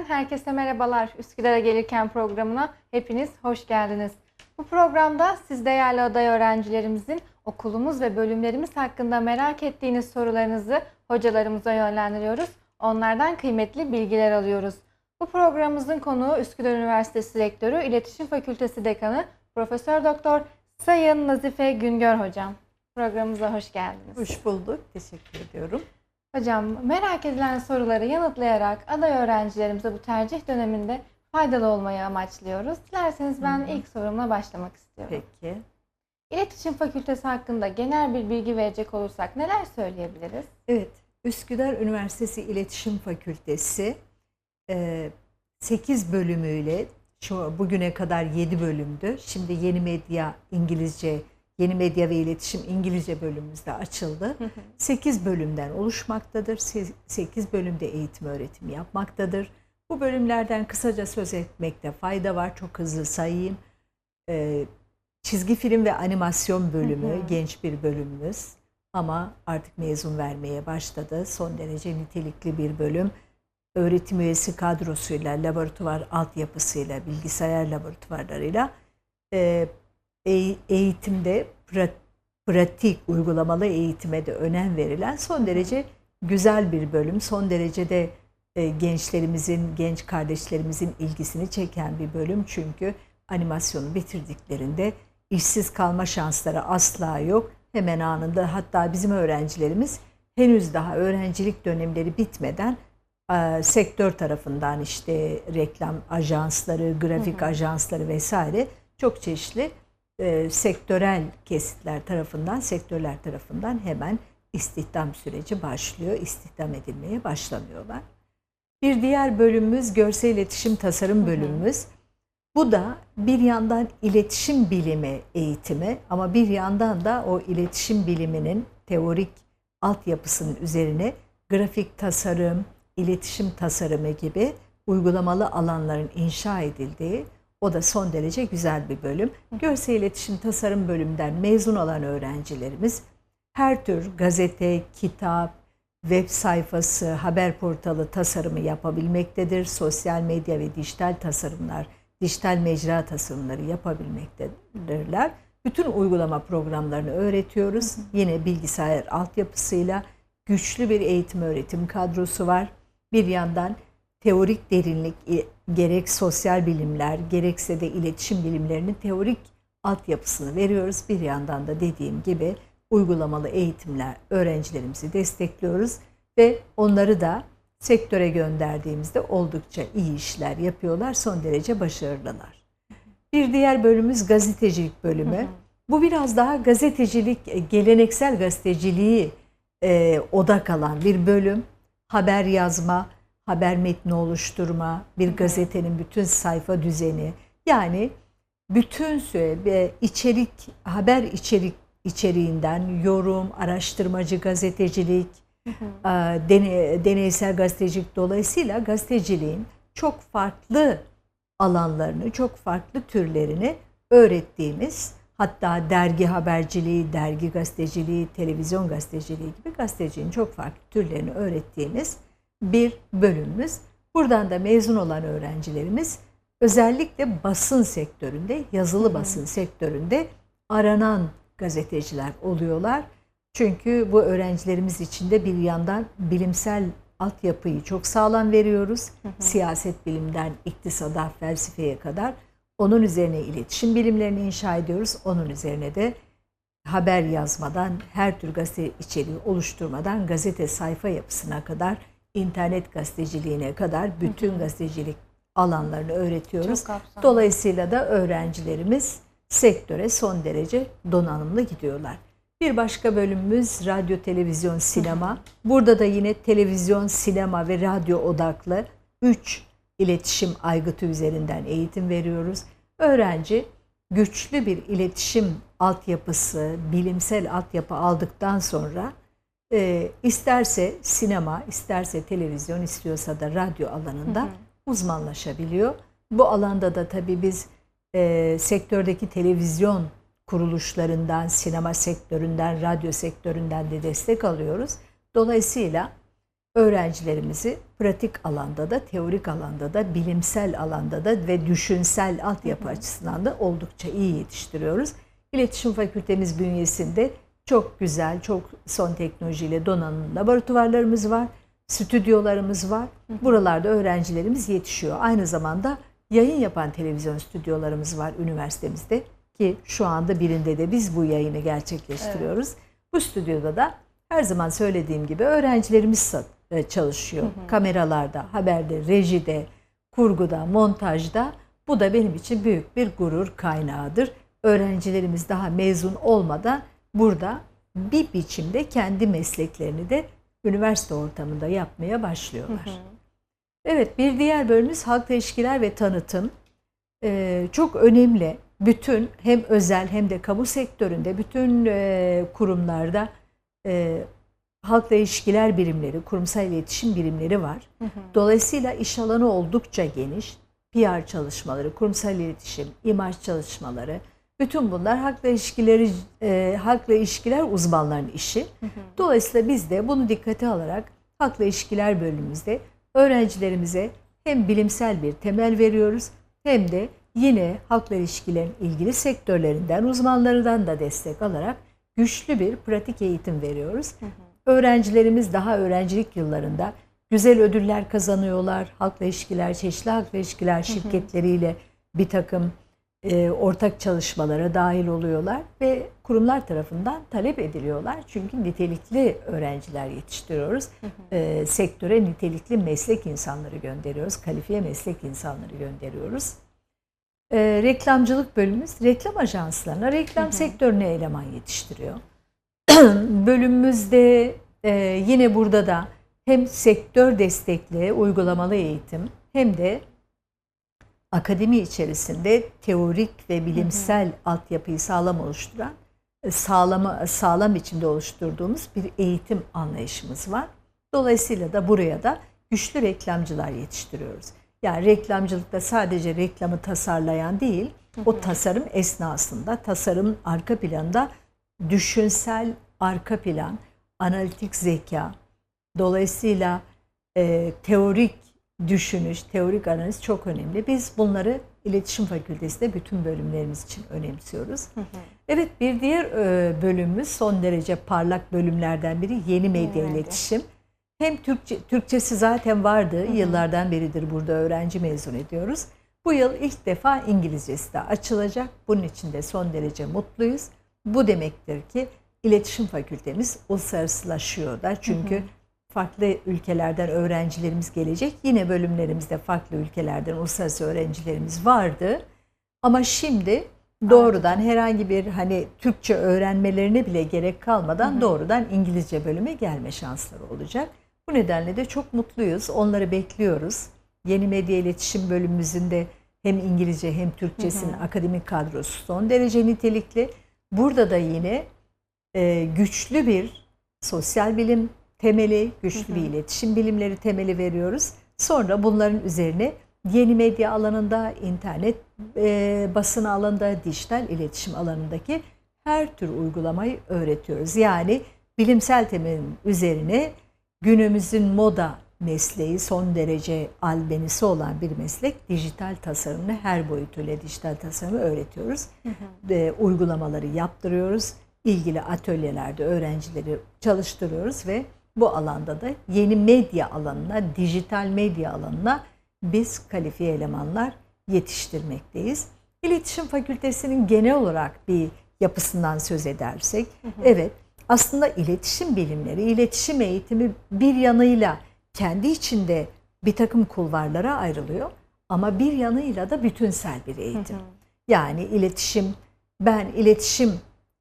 Üniversitesi'nden herkese merhabalar. Üsküdar'a gelirken programına hepiniz hoş geldiniz. Bu programda siz değerli aday öğrencilerimizin okulumuz ve bölümlerimiz hakkında merak ettiğiniz sorularınızı hocalarımıza yönlendiriyoruz. Onlardan kıymetli bilgiler alıyoruz. Bu programımızın konuğu Üsküdar Üniversitesi Rektörü, İletişim Fakültesi Dekanı Profesör Doktor Sayın Nazife Güngör Hocam. Programımıza hoş geldiniz. Hoş bulduk. Teşekkür ediyorum. Hocam merak edilen soruları yanıtlayarak aday öğrencilerimize bu tercih döneminde faydalı olmayı amaçlıyoruz. Dilerseniz ben ilk sorumla başlamak istiyorum. Peki. İletişim Fakültesi hakkında genel bir bilgi verecek olursak neler söyleyebiliriz? Evet. Üsküdar Üniversitesi İletişim Fakültesi 8 bölümüyle şu bugüne kadar 7 bölümdü. Şimdi yeni medya İngilizce, yeni medya ve iletişim İngilizce bölümümüzde açıldı. 8 bölümden oluşmaktadır. 8 bölümde eğitim öğretim yapmaktadır. Bu bölümlerden kısaca söz etmekte fayda var. Çok hızlı sayayım. Ee, çizgi film ve animasyon bölümü genç bir bölümümüz ama artık mezun vermeye başladı. Son derece nitelikli bir bölüm. Öğretim üyesi kadrosuyla, laboratuvar altyapısıyla, bilgisayar laboratuvarlarıyla e, e- eğitimde pra- pratik, uygulamalı eğitime de önem verilen son derece güzel bir bölüm. Son derece de e, gençlerimizin, genç kardeşlerimizin ilgisini çeken bir bölüm. Çünkü animasyonu bitirdiklerinde işsiz kalma şansları asla yok. Hemen anında hatta bizim öğrencilerimiz henüz daha öğrencilik dönemleri bitmeden sektör tarafından işte reklam ajansları, grafik Hı hı. ajansları vesaire çok çeşitli e, sektörel kesitler tarafından, sektörler tarafından hemen istihdam süreci başlıyor. İstihdam edilmeye başlanıyorlar. Bir diğer bölümümüz görsel iletişim tasarım bölümümüz. Bu da bir yandan iletişim bilimi eğitimi ama bir yandan da o iletişim biliminin teorik altyapısının üzerine grafik tasarım, iletişim tasarımı gibi uygulamalı alanların inşa edildiği o da son derece güzel bir bölüm. Görsel iletişim tasarım bölümünden mezun olan öğrencilerimiz her tür gazete, kitap, web sayfası, haber portalı tasarımı yapabilmektedir. Sosyal medya ve dijital tasarımlar, dijital mecra tasarımları yapabilmektedirler. Bütün uygulama programlarını öğretiyoruz. Yine bilgisayar altyapısıyla güçlü bir eğitim öğretim kadrosu var. Bir yandan teorik derinlik gerek sosyal bilimler gerekse de iletişim bilimlerinin teorik altyapısını veriyoruz. Bir yandan da dediğim gibi uygulamalı eğitimler öğrencilerimizi destekliyoruz ve onları da sektöre gönderdiğimizde oldukça iyi işler yapıyorlar. Son derece başarılılar. Bir diğer bölümümüz gazetecilik bölümü. Hı hı. Bu biraz daha gazetecilik, e, geleneksel gazeteciliği e, odak alan bir bölüm. Haber yazma, haber metni oluşturma, bir gazetenin bütün sayfa düzeni. Yani bütün süre içerik, haber içerik içeriğinden yorum, araştırmacı gazetecilik, e, dene- deneysel gazetecilik dolayısıyla gazeteciliğin çok farklı alanlarını, çok farklı türlerini öğrettiğimiz hatta dergi haberciliği, dergi gazeteciliği, televizyon gazeteciliği gibi gazeteciliğin çok farklı türlerini öğrettiğimiz bir bölümümüz. Buradan da mezun olan öğrencilerimiz özellikle basın sektöründe, yazılı basın sektöründe aranan gazeteciler oluyorlar. Çünkü bu öğrencilerimiz için de bir yandan bilimsel altyapıyı çok sağlam veriyoruz. Siyaset bilimden iktisada, felsefeye kadar. Onun üzerine iletişim bilimlerini inşa ediyoruz. Onun üzerine de haber yazmadan, her tür gazete içeriği oluşturmadan gazete sayfa yapısına kadar, internet gazeteciliğine kadar bütün gazetecilik alanlarını öğretiyoruz. Dolayısıyla da öğrencilerimiz sektöre son derece donanımlı gidiyorlar. Bir başka bölümümüz radyo, televizyon, sinema. Burada da yine televizyon, sinema ve radyo odaklı 3 iletişim aygıtı üzerinden eğitim veriyoruz. Öğrenci güçlü bir iletişim altyapısı, bilimsel altyapı aldıktan sonra e, isterse sinema, isterse televizyon, istiyorsa da radyo alanında uzmanlaşabiliyor. Bu alanda da tabii biz e, sektördeki televizyon kuruluşlarından, sinema sektöründen, radyo sektöründen de destek alıyoruz. Dolayısıyla öğrencilerimizi pratik alanda da, teorik alanda da, bilimsel alanda da ve düşünsel altyapı açısından da oldukça iyi yetiştiriyoruz. İletişim Fakültemiz bünyesinde çok güzel, çok son teknolojiyle donanımlı laboratuvarlarımız var, stüdyolarımız var. Buralarda öğrencilerimiz yetişiyor. Aynı zamanda yayın yapan televizyon stüdyolarımız var üniversitemizde ki şu anda birinde de biz bu yayını gerçekleştiriyoruz. Bu stüdyoda da her zaman söylediğim gibi öğrencilerimiz e, çalışıyor. Kameralarda, haberde, rejide, kurguda, montajda. Bu da benim için büyük bir gurur kaynağıdır. Öğrencilerimiz daha mezun olmadan burada bir biçimde kendi mesleklerini de üniversite ortamında yapmaya başlıyorlar. Evet bir diğer bölümümüz halkla ilişkiler ve tanıtım. Ee, çok önemli. Bütün hem özel hem de kamu sektöründe bütün e, kurumlarda e, halkla ilişkiler birimleri, kurumsal iletişim birimleri var. Dolayısıyla iş alanı oldukça geniş. PR çalışmaları, kurumsal iletişim, imaj çalışmaları, bütün bunlar halkla ilişkileri, e, halkla ilişkiler uzmanlarının işi. Dolayısıyla biz de bunu dikkate alarak halkla ilişkiler bölümümüzde öğrencilerimize hem bilimsel bir temel veriyoruz hem de yine halkla ilişkilerin ilgili sektörlerinden, uzmanlarından da destek alarak güçlü bir pratik eğitim veriyoruz. Öğrencilerimiz daha öğrencilik yıllarında güzel ödüller kazanıyorlar. Halkla ilişkiler, çeşitli halkla ilişkiler şirketleriyle bir takım e, ortak çalışmalara dahil oluyorlar ve kurumlar tarafından talep ediliyorlar. Çünkü nitelikli öğrenciler yetiştiriyoruz. E, sektöre nitelikli meslek insanları gönderiyoruz. Kalifiye meslek insanları gönderiyoruz. E, reklamcılık bölümümüz reklam ajanslarına, reklam sektörüne eleman yetiştiriyor. Bölümümüzde e, yine burada da hem sektör destekli uygulamalı eğitim hem de akademi içerisinde teorik ve bilimsel altyapıyı sağlam oluşturan e, sağlama, sağlam biçimde oluşturduğumuz bir eğitim anlayışımız var. Dolayısıyla da buraya da güçlü reklamcılar yetiştiriyoruz. Yani reklamcılıkta sadece reklamı tasarlayan değil, o tasarım esnasında, tasarım arka planında düşünsel arka plan, analitik zeka, dolayısıyla e, teorik düşünüş, teorik analiz çok önemli. Biz bunları iletişim fakültesinde bütün bölümlerimiz için önemsiyoruz. Evet bir diğer e, bölümümüz son derece parlak bölümlerden biri yeni medya medya. iletişim. Hem Türkçe, Türkçesi zaten vardı. Yıllardan beridir burada öğrenci mezun ediyoruz. Bu yıl ilk defa İngilizcesi de açılacak. Bunun için de son derece mutluyuz. Bu demektir ki iletişim fakültemiz uluslararasılaşıyor da. Çünkü farklı ülkelerden öğrencilerimiz gelecek. Yine bölümlerimizde farklı ülkelerden uluslararası öğrencilerimiz vardı. Ama şimdi doğrudan herhangi bir hani Türkçe öğrenmelerine bile gerek kalmadan doğrudan İngilizce bölüme gelme şansları olacak. Bu nedenle de çok mutluyuz. Onları bekliyoruz. Yeni medya iletişim bölümümüzün de hem İngilizce hem Türkçesinin akademik kadrosu son derece nitelikli. Burada da yine e, güçlü bir sosyal bilim temeli, güçlü bir iletişim bilimleri temeli veriyoruz. Sonra bunların üzerine yeni medya alanında, internet e, basın alanında, dijital iletişim alanındaki her tür uygulamayı öğretiyoruz. Yani bilimsel temelin üzerine günümüzün moda mesleği son derece albenisi olan bir meslek dijital tasarımını her boyutuyla dijital tasarımı öğretiyoruz. Ve uygulamaları yaptırıyoruz. İlgili atölyelerde öğrencileri çalıştırıyoruz ve bu alanda da yeni medya alanına, dijital medya alanına biz kalifiye elemanlar yetiştirmekteyiz. İletişim Fakültesinin genel olarak bir yapısından söz edersek, evet aslında iletişim bilimleri, iletişim eğitimi bir yanıyla kendi içinde bir takım kulvarlara ayrılıyor ama bir yanıyla da bütünsel bir eğitim. Yani iletişim, ben iletişim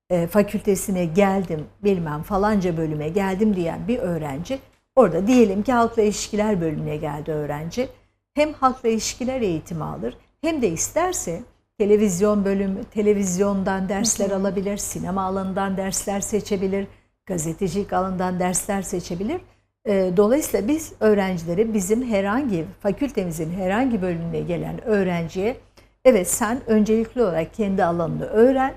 e, fakültesine geldim, bilmem falanca bölüme geldim diyen bir öğrenci, orada diyelim ki halkla ilişkiler bölümüne geldi öğrenci, hem halkla ilişkiler eğitimi alır, hem de isterse televizyon bölümü, televizyondan dersler alabilir, sinema alanından dersler seçebilir, gazetecilik alanından dersler seçebilir. E, Dolayısıyla biz öğrencilere bizim herhangi fakültemizin herhangi bölümüne gelen öğrenciye evet sen öncelikli olarak kendi alanını öğren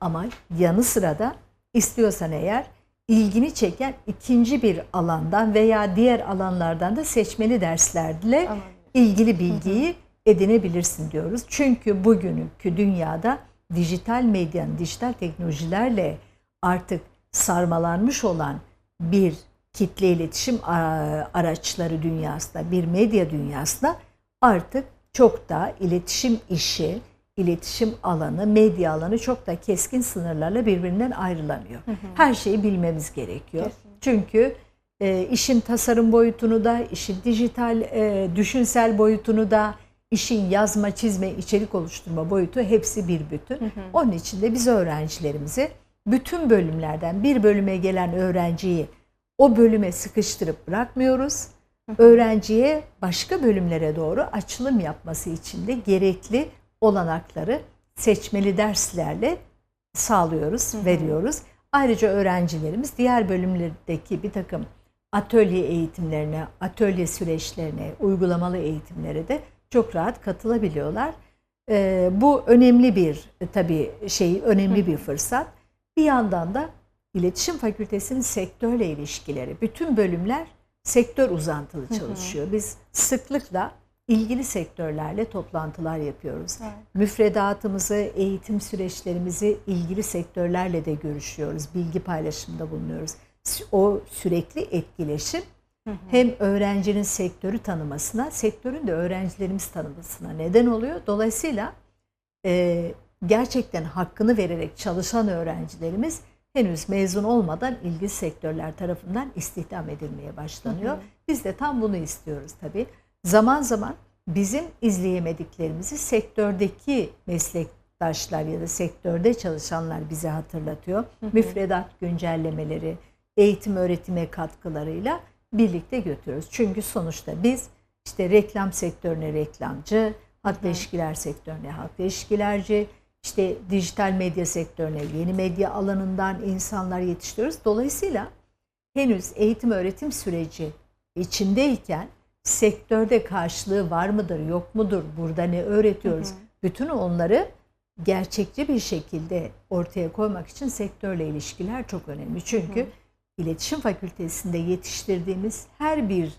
ama yanı sıra da istiyorsan eğer ilgini çeken ikinci bir alandan veya diğer alanlardan da seçmeli derslerle Anladım. ilgili bilgiyi edinebilirsin diyoruz. Çünkü bugünkü dünyada dijital medyanın, dijital teknolojilerle artık sarmalanmış olan bir kitle iletişim araçları dünyasında, bir medya dünyasında artık çok daha iletişim işi, iletişim alanı, medya alanı çok da keskin sınırlarla birbirinden ayrılamıyor. Her şeyi bilmemiz gerekiyor. Kesinlikle. Çünkü e, işin tasarım boyutunu da, işin dijital e, düşünsel boyutunu da, işin yazma, çizme, içerik oluşturma boyutu hepsi bir bütün. Onun için de biz öğrencilerimizi bütün bölümlerden bir bölüme gelen öğrenciyi o bölüme sıkıştırıp bırakmıyoruz. Öğrenciye başka bölümlere doğru açılım yapması için de gerekli olanakları seçmeli derslerle sağlıyoruz, veriyoruz. Ayrıca öğrencilerimiz diğer bölümlerdeki bir takım atölye eğitimlerine, atölye süreçlerine, uygulamalı eğitimlere de çok rahat katılabiliyorlar. Ee, bu önemli bir e, tabii şey, önemli bir fırsat. Bir yandan da İletişim Fakültesi'nin sektörle ilişkileri, bütün bölümler sektör uzantılı çalışıyor. Biz sıklıkla ilgili sektörlerle toplantılar yapıyoruz. Evet. Müfredatımızı, eğitim süreçlerimizi ilgili sektörlerle de görüşüyoruz. Bilgi paylaşımında bulunuyoruz. O sürekli etkileşim hem öğrencinin sektörü tanımasına, sektörün de öğrencilerimiz tanımasına neden oluyor. Dolayısıyla e, gerçekten hakkını vererek çalışan öğrencilerimiz henüz mezun olmadan ilgili sektörler tarafından istihdam edilmeye başlanıyor. Biz de tam bunu istiyoruz tabii. Zaman zaman bizim izleyemediklerimizi sektördeki meslektaşlar ya da sektörde çalışanlar bize hatırlatıyor. Müfredat güncellemeleri, eğitim öğretime katkılarıyla birlikte götürüyoruz. Çünkü sonuçta biz işte reklam sektörüne reklamcı, halkla ilişkiler sektörüne halkla ilişkilerci, işte dijital medya sektörüne yeni medya alanından insanlar yetiştiriyoruz. Dolayısıyla henüz eğitim öğretim süreci içindeyken sektörde karşılığı var mıdır yok mudur burada ne öğretiyoruz bütün onları gerçekçi bir şekilde ortaya koymak için sektörle ilişkiler çok önemli. Çünkü iletişim fakültesinde yetiştirdiğimiz her bir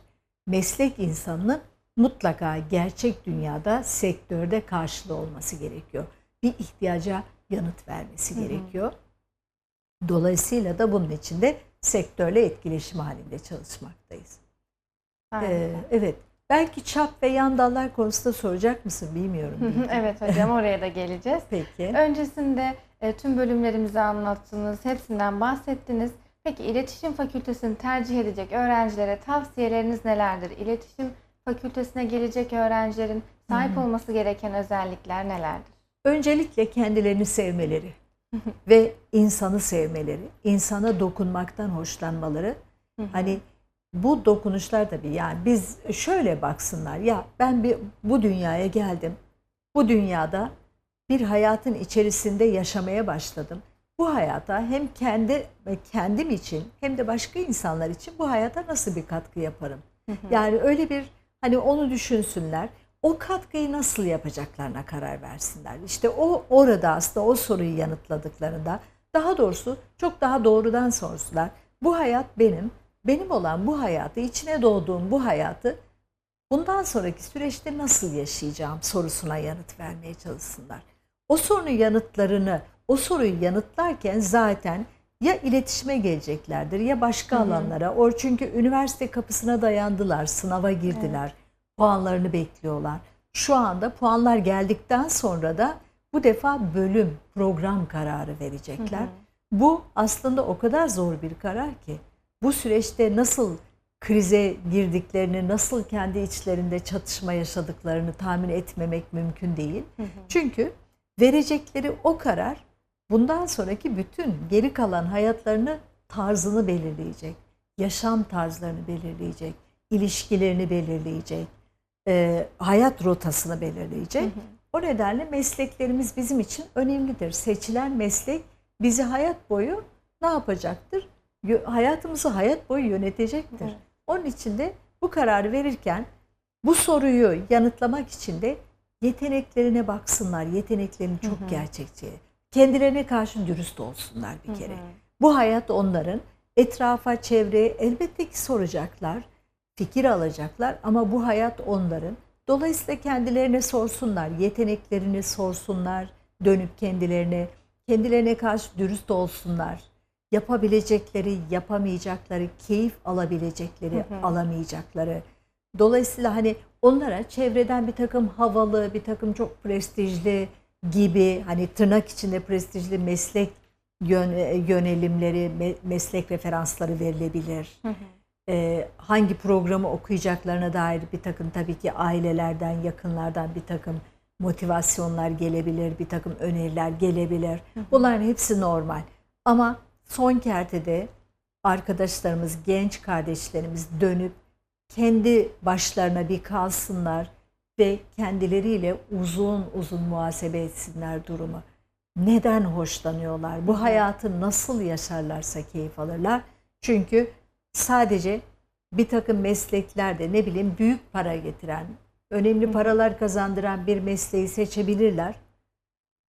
meslek insanının mutlaka gerçek dünyada sektörde karşılığı olması gerekiyor. Bir ihtiyaca yanıt vermesi gerekiyor. Dolayısıyla da bunun için de sektörle etkileşim halinde çalışmaktayız. Aynen. Ee, evet. Belki çap ve yan dallar konusunda soracak mısın bilmiyorum. Evet hocam oraya da geleceğiz. Peki. Öncesinde e, tüm bölümlerimizi anlattınız, hepsinden bahsettiniz. Peki iletişim fakültesini tercih edecek öğrencilere tavsiyeleriniz nelerdir? İletişim fakültesine gelecek öğrencilerin sahip olması gereken özellikler nelerdir? Öncelikle kendilerini sevmeleri ve insanı sevmeleri, insana dokunmaktan hoşlanmaları. Hani bu dokunuşlar tabii yani biz şöyle baksınlar ya ben bir bu dünyaya geldim. Bu dünyada bir hayatın içerisinde yaşamaya başladım. Bu hayata hem kendi ve kendim için hem de başka insanlar için bu hayata nasıl bir katkı yaparım? Yani öyle bir hani onu düşünsünler. O katkıyı nasıl yapacaklarına karar versinler. İşte o orada aslında o soruyu yanıtladıklarında daha doğrusu çok daha doğrudan sorsunlar. Bu hayat benim, benim olan bu hayatı, içine doğduğum bu hayatı bundan sonraki süreçte nasıl yaşayacağım sorusuna yanıt vermeye çalışsınlar. O sorunun yanıtlarını, o soruyu yanıtlarken zaten ya iletişime geleceklerdir ya başka alanlara. O çünkü üniversite kapısına dayandılar, sınava girdiler, puanlarını bekliyorlar. Şu anda puanlar geldikten sonra da bu defa bölüm, program kararı verecekler. Bu aslında o kadar zor bir karar ki bu süreçte nasıl krize girdiklerini, nasıl kendi içlerinde çatışma yaşadıklarını tahmin etmemek mümkün değil. Çünkü verecekleri o karar bundan sonraki bütün geri kalan hayatlarını tarzını belirleyecek, yaşam tarzlarını belirleyecek, ilişkilerini belirleyecek, e, hayat rotasını belirleyecek. O nedenle mesleklerimiz bizim için önemlidir. Seçilen meslek bizi hayat boyu ne yapacaktır? Hayatımızı hayat boyu yönetecektir. Evet. Onun için de bu kararı verirken bu soruyu yanıtlamak için de yeteneklerine baksınlar. Yeteneklerini çok gerçekçi. Kendilerine karşı dürüst olsunlar bir kere. Bu hayat onların etrafa, çevreye elbette ki soracaklar, fikir alacaklar ama bu hayat onların. Dolayısıyla kendilerine sorsunlar, yeteneklerini sorsunlar, dönüp kendilerine, kendilerine karşı dürüst olsunlar. Yapabilecekleri, yapamayacakları, keyif alabilecekleri, Hı hı. alamayacakları. Dolayısıyla hani onlara çevreden bir takım havalı, bir takım çok prestijli gibi hani tırnak içinde prestijli meslek yön- yönelimleri, me- meslek referansları verilebilir. Hı hı. Ee, hangi programı okuyacaklarına dair bir takım tabii ki ailelerden, yakınlardan bir takım motivasyonlar gelebilir, bir takım öneriler gelebilir. Bunların hepsi normal. Ama son kertede arkadaşlarımız, genç kardeşlerimiz dönüp kendi başlarına bir kalsınlar ve kendileriyle uzun uzun muhasebe etsinler durumu. Neden hoşlanıyorlar? Bu hayatı nasıl yaşarlarsa keyif alırlar. Çünkü sadece bir takım mesleklerde ne bileyim büyük para getiren, önemli paralar kazandıran bir mesleği seçebilirler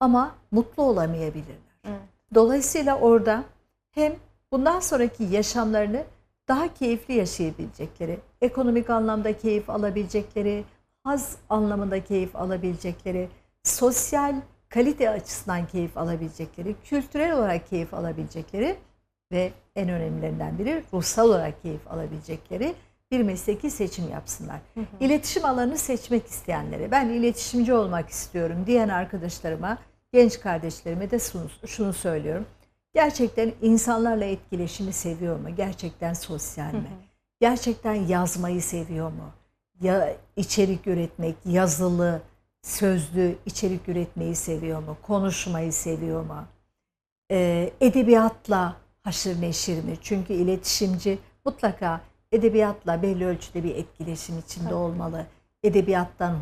ama mutlu olamayabilirler. Evet. Dolayısıyla orada hem bundan sonraki yaşamlarını daha keyifli yaşayabilecekleri, ekonomik anlamda keyif alabilecekleri, haz anlamında keyif alabilecekleri, sosyal kalite açısından keyif alabilecekleri, kültürel olarak keyif alabilecekleri ve en önemlilerinden biri ruhsal olarak keyif alabilecekleri bir mesleki seçim yapsınlar. İletişim alanını seçmek isteyenlere, ben iletişimci olmak istiyorum diyen arkadaşlarıma, genç kardeşlerime de şunu, şunu söylüyorum. Gerçekten insanlarla etkileşimi seviyor mu? Gerçekten sosyal mi? Gerçekten yazmayı seviyor mu? Ya içerik üretmek, yazılı, sözlü içerik üretmeyi seviyor mu? Konuşmayı seviyor mu? Ee, edebiyatla haşır neşir mi? Çünkü iletişimci mutlaka edebiyatla belli ölçüde bir etkileşim içinde Tabii. olmalı. Edebiyattan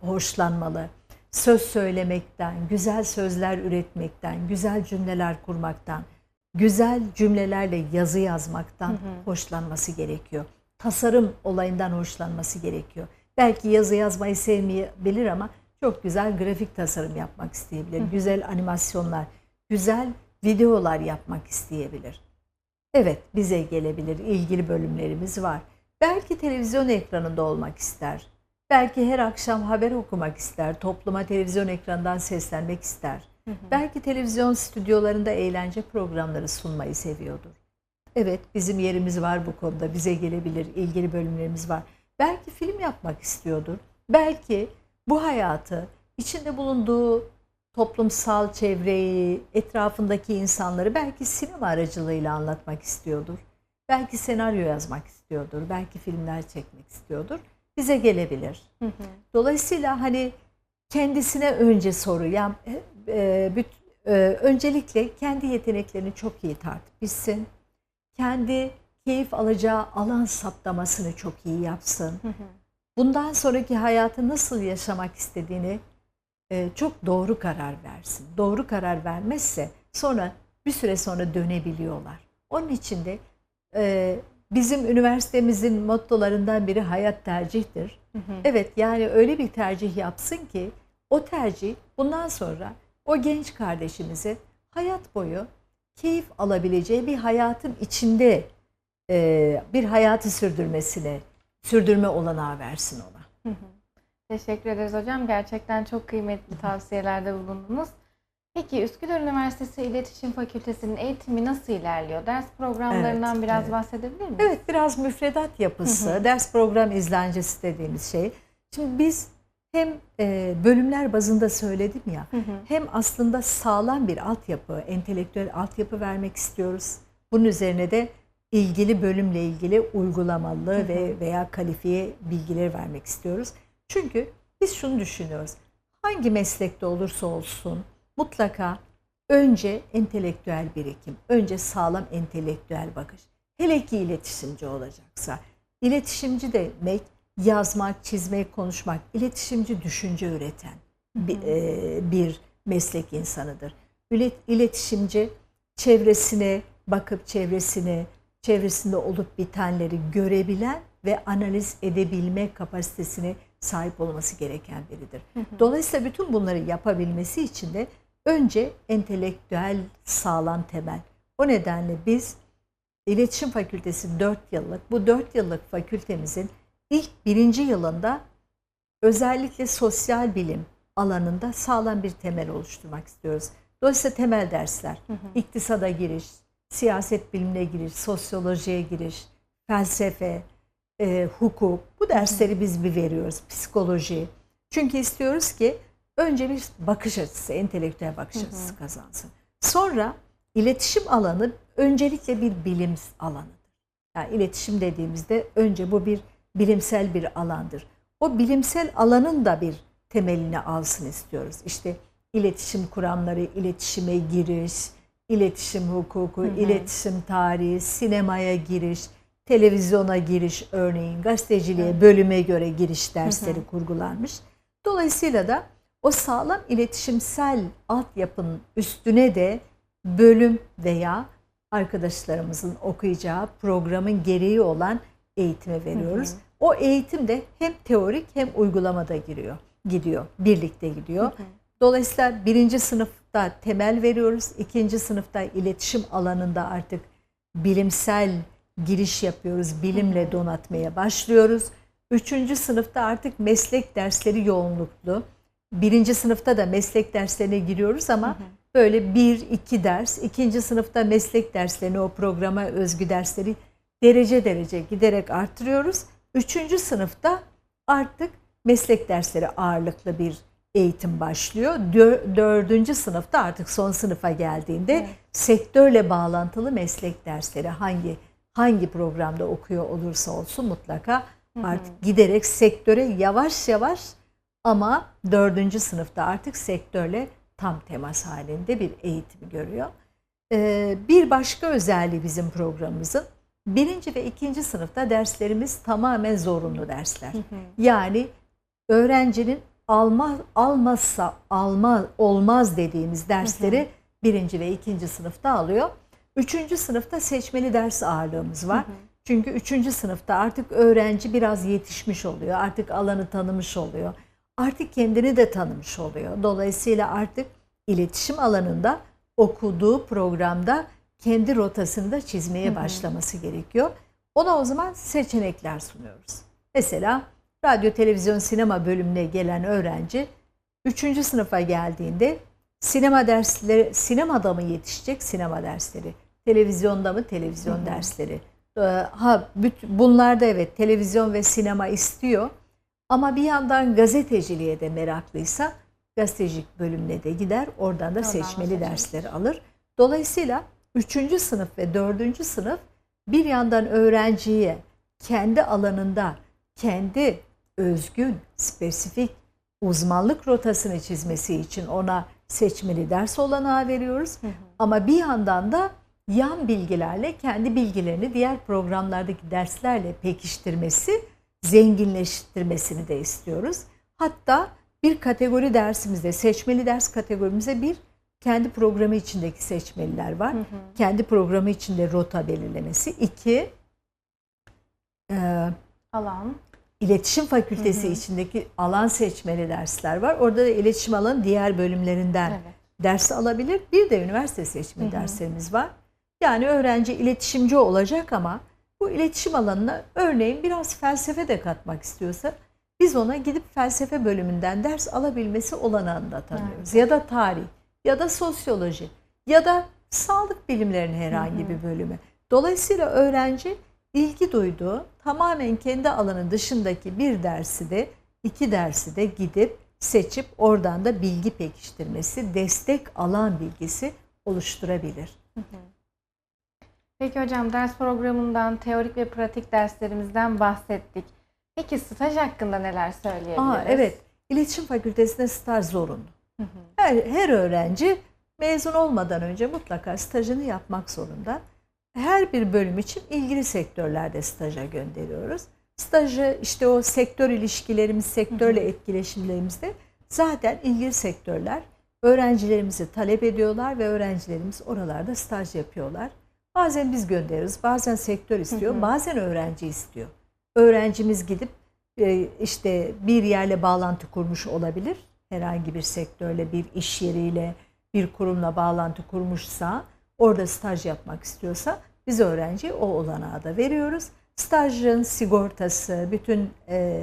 hoşlanmalı. Söz söylemekten, güzel sözler üretmekten, güzel cümleler kurmaktan, güzel cümlelerle yazı yazmaktan hoşlanması gerekiyor. Tasarım olayından hoşlanması gerekiyor. Belki yazı yazmayı sevmeyebilir ama çok güzel grafik tasarım yapmak isteyebilir. Güzel animasyonlar, güzel videolar yapmak isteyebilir. Evet bize gelebilir. ilgili bölümlerimiz var. Belki televizyon ekranında olmak ister. Belki her akşam haber okumak ister. Topluma televizyon ekranından seslenmek ister. Belki televizyon stüdyolarında eğlence programları sunmayı seviyordur. Evet bizim yerimiz var bu konuda. Bize gelebilir. ilgili bölümlerimiz var. Belki film yapmak istiyordur. Belki bu hayatı içinde bulunduğu toplumsal çevreyi, etrafındaki insanları belki sinema aracılığıyla anlatmak istiyordur. Belki senaryo yazmak istiyordur. Belki filmler çekmek istiyordur. Bize gelebilir. Hı hı. Dolayısıyla hani kendisine önce soru, yani e, büt- e, öncelikle kendi yeteneklerini çok iyi tartıp bilsin. Kendi keyif alacağı alan saptamasını çok iyi yapsın. Hı hı. Bundan sonraki hayatı nasıl yaşamak istediğini e, çok doğru karar versin. Doğru karar vermezse sonra bir süre sonra dönebiliyorlar. Onun için de e, bizim üniversitemizin mottolarından biri hayat tercihtir. Hı hı. Evet yani öyle bir tercih yapsın ki o tercih bundan sonra o genç kardeşimize hayat boyu keyif alabileceği bir hayatın içinde e, bir hayatı sürdürmesine, sürdürme olanağı versin ona. Hı hı. Teşekkür ederiz hocam. Gerçekten çok kıymetli tavsiyelerde bulundunuz. Peki Üsküdar Üniversitesi İletişim Fakültesi'nin eğitimi nasıl ilerliyor? Ders programlarından Evet, biraz evet. bahsedebilir miyiz? Evet biraz müfredat yapısı, ders program izlencesi dediğimiz şey. Şimdi biz hem e, bölümler bazında söyledim ya, Hı hı. hem aslında sağlam bir altyapı, entelektüel altyapı vermek istiyoruz. Bunun üzerine de ilgili bölümle ilgili uygulamalı ve veya kalifiye bilgileri vermek istiyoruz. Çünkü biz şunu düşünüyoruz. Hangi meslekte olursa olsun mutlaka önce entelektüel birikim, önce sağlam entelektüel bakış. Hele ki iletişimci olacaksa. İletişimci demek yazmak, çizmek, konuşmak. İletişimci düşünce üreten bir, e, bir meslek insanıdır. İlet- İletişimci çevresine bakıp çevresine, çevresinde olup bitenleri görebilen ve analiz edebilme kapasitesine sahip olması gereken biridir. Dolayısıyla bütün bunları yapabilmesi için de önce entelektüel sağlam temel. O nedenle biz İletişim Fakültesi 4 yıllık. Bu 4 yıllık fakültemizin ilk birinci yılında özellikle sosyal bilim alanında sağlam bir temel oluşturmak istiyoruz. Dolayısıyla temel dersler, iktisada giriş, siyaset bilimine giriş, sosyolojiye giriş, felsefe, e, hukuk bu dersleri biz bir veriyoruz. Psikoloji. Çünkü istiyoruz ki önce bir bakış açısı, entelektüel bakış açısı kazansın. Sonra iletişim alanı öncelikle bir bilim alanıdır. Yani iletişim dediğimizde önce bu bir bilimsel bir alandır. O bilimsel alanın da bir temelini alsın istiyoruz. İşte iletişim kuramları, iletişime giriş, iletişim hukuku, iletişim tarihi, sinemaya giriş, televizyona giriş örneğin, gazeteciliğe bölüme göre giriş dersleri kurgulanmış. Dolayısıyla da o sağlam iletişimsel altyapının üstüne de bölüm veya arkadaşlarımızın okuyacağı programın gereği olan eğitime veriyoruz. O eğitim de hem teorik hem uygulamada giriyor, gidiyor, birlikte gidiyor. Dolayısıyla birinci sınıfta temel veriyoruz, ikinci sınıfta iletişim alanında artık bilimsel giriş yapıyoruz, bilimle donatmaya başlıyoruz. Üçüncü sınıfta artık meslek dersleri yoğunluklu. Birinci sınıfta da meslek derslerine giriyoruz ama böyle bir, iki ders. ikinci sınıfta meslek derslerini, o programa özgü dersleri derece derece giderek artırıyoruz. Üçüncü sınıfta artık meslek dersleri ağırlıklı bir eğitim başlıyor. Dö- Dördüncü sınıfta artık son sınıfa geldiğinde Evet. sektörle bağlantılı meslek dersleri hangi hangi programda okuyor olursa olsun mutlaka artık giderek sektöre yavaş yavaş ama dördüncü sınıfta artık sektörle tam temas halinde bir eğitim görüyor. Ee, bir başka özelliği bizim programımızın birinci ve ikinci sınıfta derslerimiz tamamen zorunlu dersler. Yani öğrencinin alma, almazsa alma olmaz dediğimiz dersleri birinci ve ikinci sınıfta alıyor. Üçüncü sınıfta seçmeli ders ağırlığımız var. Çünkü üçüncü sınıfta artık öğrenci biraz yetişmiş oluyor. Artık alanı tanımış oluyor. Artık kendini de tanımış oluyor. Dolayısıyla artık iletişim alanında okuduğu programda kendi rotasını da çizmeye başlaması gerekiyor. Ona o zaman seçenekler sunuyoruz. Mesela radyo, televizyon, sinema bölümüne gelen öğrenci 3. sınıfa geldiğinde sinema dersleri, sinemada mı yetişecek sinema dersleri, televizyonda mı televizyon dersleri. Ee, Ha bunlarda evet televizyon ve sinema istiyor ama bir yandan gazeteciliğe de meraklıysa gazetecilik bölümüne de gider. Oradan da seçmeli dersleri alır. Dolayısıyla 3. sınıf ve 4. sınıf bir yandan öğrenciye kendi alanında kendi özgün, spesifik uzmanlık rotasını çizmesi için ona seçmeli ders olanağı veriyoruz. Ama bir yandan da yan bilgilerle kendi bilgilerini diğer programlardaki derslerle pekiştirmesi, zenginleştirmesini de istiyoruz. Hatta bir kategori dersimizde, seçmeli ders kategorimize bir kendi programı içindeki seçmeliler var. Kendi programı içinde rota belirlemesi. İki, e, Alan. İletişim Fakültesi içindeki alan seçmeli dersler var. Orada da iletişim alanı diğer bölümlerinden Evet. ders alabilir. Bir de üniversite seçmeli derslerimiz var. Yani öğrenci iletişimci olacak ama bu iletişim alanına örneğin biraz felsefe de katmak istiyorsa biz ona gidip felsefe bölümünden ders alabilmesi olanağını da tanıyoruz. Ya da tarih ya da sosyoloji ya da sağlık bilimlerinin herhangi bir bölümü. Dolayısıyla öğrenci ilgi duyduğu tamamen kendi alanı dışındaki bir dersi de iki dersi de gidip seçip oradan da bilgi pekiştirmesi, destek alan bilgisi oluşturabilir. Peki hocam ders programından, teorik ve pratik derslerimizden bahsettik. Peki staj hakkında neler söyleyebiliriz? Aa, evet, iletişim fakültesinde staj zorunlu. Her, her öğrenci mezun olmadan önce mutlaka stajını yapmak zorunda. Her bir bölüm için ilgili sektörlerde staja gönderiyoruz. Stajı işte o sektör ilişkilerimiz, sektörle etkileşimlerimizde zaten ilgili sektörler öğrencilerimizi talep ediyorlar ve öğrencilerimiz oralarda staj yapıyorlar. Bazen biz gönderiyoruz, bazen sektör istiyor, bazen öğrenci istiyor. Öğrencimiz gidip e, işte bir yerle bağlantı kurmuş olabilir. Herhangi bir sektörle, bir iş yeriyle, bir kurumla bağlantı kurmuşsa, orada staj yapmak istiyorsa Biz öğrenciye o olanağı da veriyoruz. Stajın sigortası, bütün e,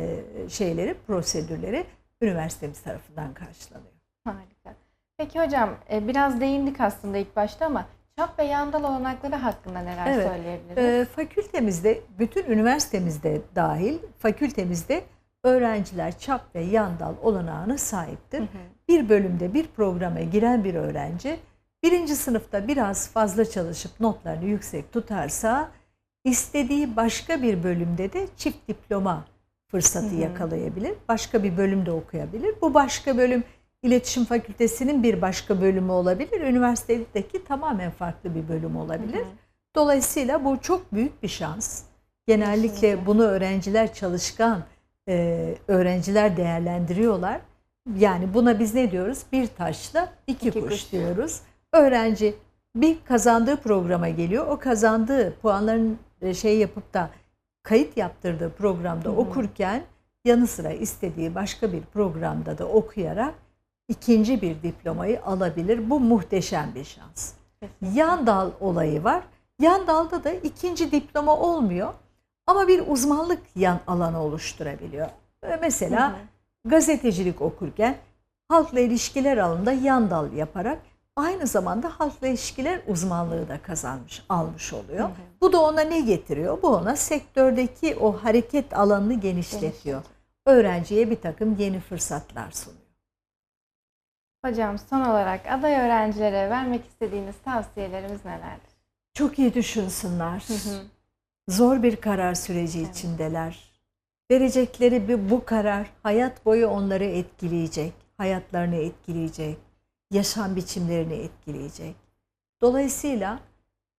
şeyleri, prosedürleri üniversitemiz tarafından karşılanıyor. Harika. Peki hocam e, biraz değindik aslında ilk başta ama çap ve yandal olanakları hakkında neler Evet. söyleyebiliriz? E, fakültemizde, bütün üniversitemizde dahil fakültemizde öğrenciler çap ve yandal olanağına sahiptir. Hı hı. bir bölümde bir programa giren bir öğrenci birinci sınıfta biraz fazla çalışıp notlarını yüksek tutarsa istediği başka bir bölümde de çift diploma fırsatı Hı hı. yakalayabilir. Başka bir bölümde okuyabilir. Bu başka bölüm İletişim Fakültesinin bir başka bölümü olabilir. Üniversitedeki tamamen farklı bir bölüm olabilir. Hı hı. Dolayısıyla bu çok büyük bir şans. Genellikle Kesinlikle. bunu öğrenciler çalışkan e, öğrenciler değerlendiriyorlar. Yani buna biz ne diyoruz? Bir taşla iki, İki kuş, kuş. diyoruz. Öğrenci bir kazandığı programa geliyor. O kazandığı puanların e, şey yapıp da kayıt yaptırdığı programda Hı hı. okurken yanı sıra istediği başka bir programda da okuyarak ikinci bir diplomayı alabilir. Bu muhteşem bir şans. Kesinlikle. Yan dal olayı var. Yan dalda da ikinci diploma olmuyor ama bir uzmanlık yan alanı oluşturabiliyor. Ee, Mesela Hı hı. gazetecilik okurken halkla ilişkiler alanında yan dal yaparak aynı zamanda halkla ilişkiler uzmanlığı da kazanmış, almış oluyor. Hı hı. Bu da ona ne getiriyor? Bu ona sektördeki o hareket alanını genişletiyor. Öğrenciye bir takım yeni fırsatlar sunuyor. Hocam son olarak aday öğrencilere vermek istediğiniz tavsiyelerimiz nelerdir? Çok iyi düşünsünler. Hı hı. Zor bir karar süreci Evet. içindeler. Verecekleri bir, bu karar hayat boyu onları etkileyecek, hayatlarını etkileyecek, yaşam biçimlerini etkileyecek. Dolayısıyla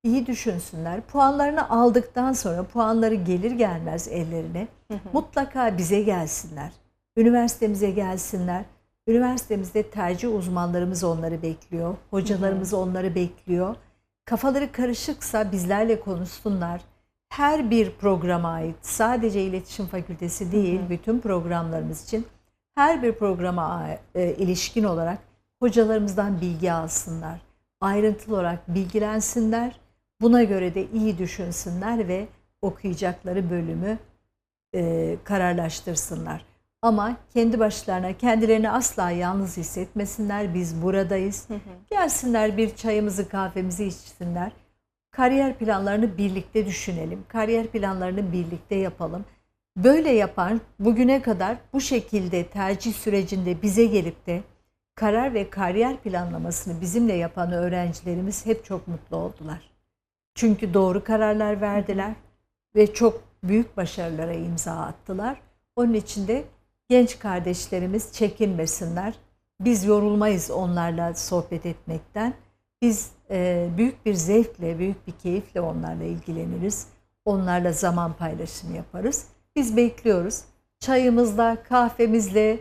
iyi düşünsünler. Puanlarını aldıktan sonra puanları gelir gelmez ellerine Hı hı. mutlaka bize gelsinler. Üniversitemize gelsinler. Üniversitemizde tercih uzmanlarımız onları bekliyor. Hocalarımız onları bekliyor. Kafaları karışıksa bizlerle konuşsunlar. Her bir programa ait sadece iletişim fakültesi değil Hı hı. bütün programlarımız için her bir programa e, ilişkin olarak hocalarımızdan bilgi alsınlar. Ayrıntılı olarak bilgilensinler. Buna göre de iyi düşünsünler ve okuyacakları bölümü e, kararlaştırsınlar. Ama kendi başlarına kendilerini asla yalnız hissetmesinler. Biz buradayız. Hı hı. Gelsinler bir çayımızı kahvemizi içsinler. Kariyer planlarını birlikte düşünelim. Kariyer planlarını birlikte yapalım. Böyle yapan bugüne kadar bu şekilde tercih sürecinde bize gelip de karar ve kariyer planlamasını bizimle yapan öğrencilerimiz hep çok mutlu oldular. Çünkü doğru kararlar verdiler ve çok büyük başarılara imza attılar. Onun için de genç kardeşlerimiz çekinmesinler. Biz yorulmayız onlarla sohbet etmekten. Biz e, büyük bir zevkle, büyük bir keyifle onlarla ilgileniriz. Onlarla zaman paylaşımı yaparız. Biz bekliyoruz. Çayımızla, kahvemizle,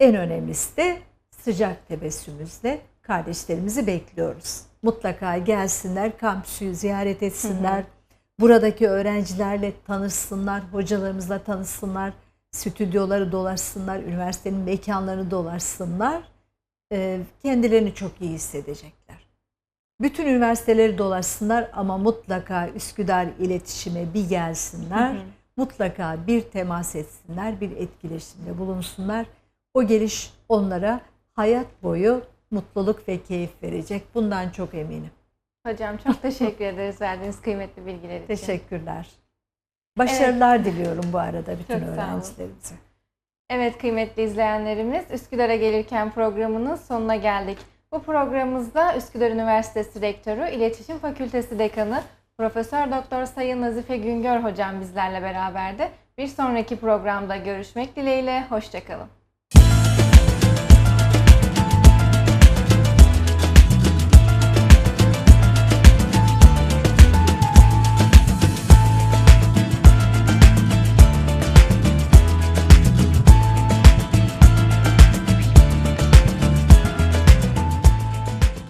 en önemlisi de sıcak tebessümümüzle kardeşlerimizi bekliyoruz. Mutlaka gelsinler, kampüsü ziyaret etsinler. Buradaki öğrencilerle tanışsınlar, hocalarımızla tanışsınlar, stüdyoları dolaşsınlar, üniversitenin mekanlarını dolaşsınlar. Ee, kendilerini çok iyi hissedecekler. Bütün üniversiteleri dolaşsınlar ama mutlaka Üsküdar iletişime bir gelsinler. Hı hı. Mutlaka bir temas etsinler, bir etkileşimde bulunsunlar. O geliş onlara hayat boyu mutluluk ve keyif verecek. Bundan çok eminim. Hocam çok teşekkür ederiz verdiğiniz kıymetli bilgiler için. Teşekkürler. Başarılar diliyorum bu arada bütün Çok öğrencilerimize. Evet kıymetli izleyenlerimiz Üsküdar'a gelirken programının sonuna geldik. Bu programımızda Üsküdar Üniversitesi Rektörü, İletişim Fakültesi Dekanı Profesör Doktor Sayın Nazife Güngör hocam bizlerle beraberdi. Bir sonraki programda görüşmek dileğiyle hoşçakalın.